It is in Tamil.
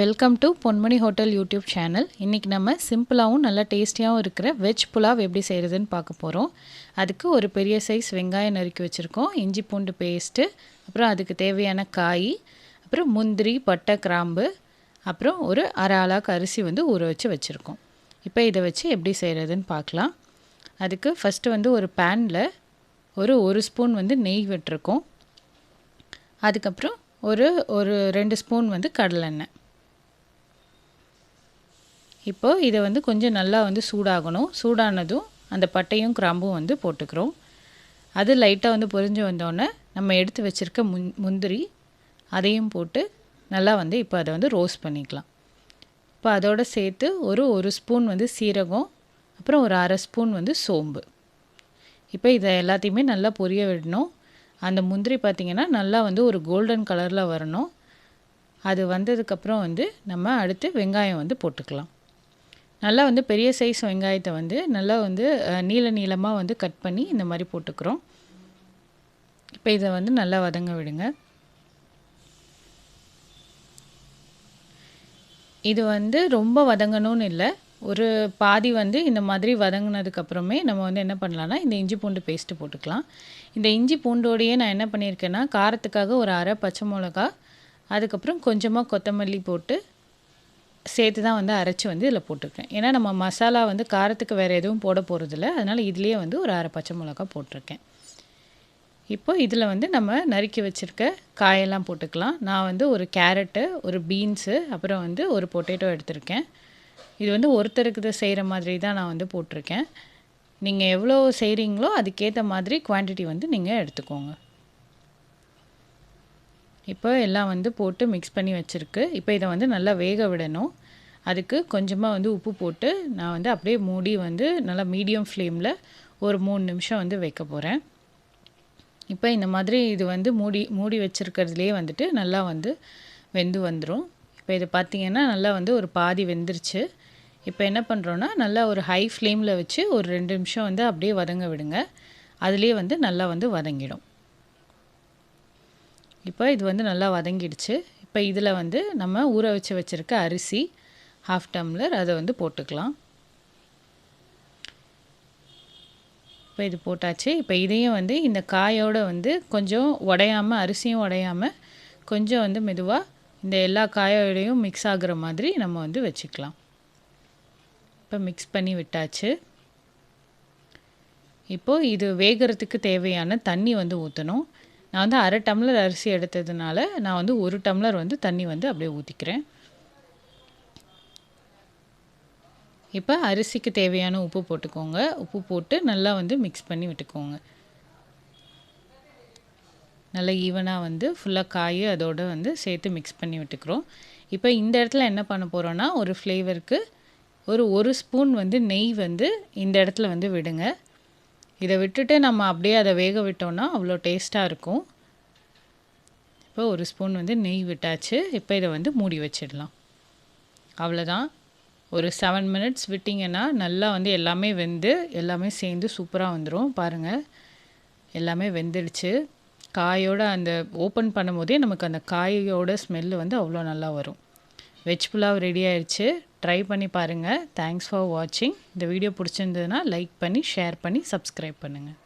Welcome to Ponmani hotel YouTube channel இன்றைக்கி நம்ம சிம்பிளாகவும் நல்லா டேஸ்டியாகவும் இருக்கிற வெஜ் புலாவ் எப்படி செய்கிறதுன்னு பார்க்க போகிறோம் அதுக்கு ஒரு பெரிய சைஸ் வெங்காயம் நறுக்கி வச்சுருக்கோம். இஞ்சி பூண்டு பேஸ்ட்டு அப்புறம் அதுக்கு தேவையான காய் அப்புறம் முந்திரி பட்டை கிராம்பு அப்புறம் ஒரு அரை ஆளாக்கு அரிசி வந்து ஊற வச்சு வச்சுருக்கோம். இப்போ இதை வச்சு எப்படி செய்கிறதுன்னு பார்க்கலாம். அதுக்கு ஃபஸ்ட்டு வந்து ஒரு பேனில் ஒரு ஒரு ஸ்பூன் வந்து நெய் விட்டுருக்கோம். அதுக்கப்புறம் ஒரு ஒரு ரெண்டு ஸ்பூன் வந்து கடலெண்ணெய். இப்போது இதை வந்து கொஞ்சம் நல்லா வந்து சூடாகணும். சூடானதும் அந்த பட்டையும் கிராம்பும் வந்து போட்டுக்கிறோம். அது லைட்டாக வந்து பொரிஞ்சு வந்தோடனே நம்ம எடுத்து வச்சுருக்க முந் முந்திரி அதையும் போட்டு நல்லா வந்து இப்போ அதை வந்து ரோஸ்ட் பண்ணிக்கலாம். இப்போ அதோடு சேர்த்து ஒரு ஒரு ஸ்பூன் வந்து சீரகம் அப்புறம் ஒரு அரை ஸ்பூன் வந்து சோம்பு. இப்போ இதை எல்லாத்தையுமே நல்லா பொரிய விடணும். அந்த முந்திரி பார்த்திங்கன்னா நல்லா வந்து ஒரு கோல்டன் கலரில் வரணும். அது வந்ததுக்கப்புறம் வந்து நம்ம அடுத்து வெங்காயம் வந்து போட்டுக்கலாம். நல்லா வந்து பெரிய சைஸ் வெங்காயத்தை வந்து நல்லா வந்து நீள நீளமாக வந்து கட் பண்ணி இந்த மாதிரி போட்டுக்கிறோம். இப்போ இதை வந்து நல்லா வதங்க விடுங்க. இது வந்து ரொம்ப வதங்கணும்னு இல்லை. ஒரு பாதி வந்து இந்த மாதிரி வதங்கினதுக்கப்புறமே நம்ம வந்து என்ன பண்ணலான்னா இந்த இஞ்சி பூண்டு பேஸ்ட்டு போட்டுக்கலாம். இந்த இஞ்சி பூண்டோடையே நான் என்ன பண்ணியிருக்கேன்னா காரத்துக்காக ஒரு அரை பச்சை மிளகா அதுக்கப்புறம் கொஞ்சமாக கொத்தமல்லி போட்டு சேர்த்து தான் வந்து அரைச்சி வந்து இதில் போட்டிருக்கேன் ஏன்னா நம்ம மசாலா வந்து காரத்துக்கு வேறு எதுவும் போட போகிறதில்ல அதனால் இதுலேயே வந்து ஒரு அரை பச்சை மிளகா போட்டிருக்கேன். இப்போ இதில் வந்து நம்ம நறுக்கி வச்சுருக்க காயெல்லாம் போட்டுக்கலாம். நான் வந்து ஒரு கேரட்டு ஒரு பீன்ஸு அப்புறம் வந்து ஒரு பொட்டேட்டோ எடுத்திருக்கேன். இது வந்து ஒருத்தருக்கு செய்கிற மாதிரி தான் நான் வந்து போட்டிருக்கேன். நீங்கள் எவ்வளோ செய்கிறீங்களோ அதுக்கேற்ற மாதிரி குவான்டிட்டி வந்து நீங்கள் எடுத்துக்கோங்க. இப்போ எல்லாம் வந்து போட்டு மிக்ஸ் பண்ணி வச்சுருக்கு. இப்போ இதை வந்து நல்லா வேக விடணும். அதுக்கு கொஞ்சமாக வந்து உப்பு போட்டு நான் வந்து அப்படியே மூடி வந்து நல்லா மீடியம் ஃப்ளேமில் ஒரு மூணு நிமிஷம் வந்து வைக்க போகிறேன் இப்போ இந்த மாதிரி இது வந்து மூடி மூடி வச்சுருக்கிறதுலேயே வந்துட்டு நல்லா வந்து வெந்து வந்துடும் இப்போ இது பார்த்திங்கன்னா நல்லா வந்து ஒரு பாதி வெந்துருச்சு. இப்போ என்ன பண்ணுறோன்னா நல்லா ஒரு ஹை ஃப்ளேமில் வச்சு ஒரு ரெண்டு நிமிஷம் வந்து அப்படியே வதங்க விடுங்க. அதுலேயே வந்து நல்லா வந்து வதங்கிடும். இப்போ இது வந்து நல்லா வதங்கிடுச்சு. இப்போ இதில் வந்து நம்ம ஊற வச்சு வச்சுருக்க அரிசி ஹாஃப் டம்ளர் அதை வந்து போட்டுக்கலாம். இப்போ இது போட்டாச்சு. இப்போ இதையும் வந்து இந்த காயோடு வந்து கொஞ்சம் உடையாமல் அரிசியும் உடையாமல் கொஞ்சம் வந்து மெதுவாக இந்த எல்லா காயோடையும் மிக்ஸ் ஆகுற மாதிரி நம்ம வந்து வச்சுக்கலாம். இப்போ மிக்ஸ் பண்ணி விட்டாச்சு. இப்போது இது வேகிறதுக்கு தேவையான தண்ணி வந்து ஊற்றணும் நான் வந்து அரை டம்ளர் அரிசி எடுத்ததுனால நான் வந்து ஒரு டம்ளர் வந்து தண்ணி வந்து அப்படியே ஊற்றிக்கிறேன் இப்போ அரிசிக்கு தேவையான உப்பு போட்டுக்கோங்க. உப்பு போட்டு நல்லா வந்து மிக்ஸ் பண்ணி விட்டுக்கோங்க. நல்லா ஈவனாக வந்து ஃபுல்லாக காய் அதோடு வந்து சேர்த்து மிக்ஸ் பண்ணி விட்டுக்கிறோம். இப்போ இந்த இடத்துல என்ன பண்ண போகிறோன்னா ஒரு ஃப்ளேவருக்கு ஒரு ஒரு ஸ்பூன் வந்து நெய் வந்து இந்த இடத்துல வந்து விடுங்க. இதை விட்டுட்டு நம்ம அப்படியே அதை வேக விட்டோம்னா அவ்வளோ டேஸ்ட்டாக இருக்கும். இப்போ ஒரு ஸ்பூன் வந்து நெய் விட்டாச்சு. இப்போ இதை வந்து மூடி வச்சிடலாம். அவ்வளோதான். ஒரு செவன் மினிட்ஸ் விட்டிங்கன்னா நல்லா வந்து எல்லாமே வெந்து எல்லாமே சேர்ந்து சூப்பராக வந்துடும் பாருங்கள் எல்லாமே வெந்துடுச்சு. காயோட அந்த ஓப்பன் பண்ணும்போதே நமக்கு அந்த காயோட ஸ்மெல்லு வந்து அவ்வளோ நல்லா வரும். வெஜ் புலாவ் ரெடி ஆயிடுச்சு ட்ரை பண்ணி பாருங்கள் தேங்க்ஸ் ஃபார் வாட்சிங் இந்த வீடியோ பிடிச்சிருந்ததுன்னா லைக் பண்ணி ஷேர் பண்ணி சப்ஸ்கிரைப் பண்ணுங்கள்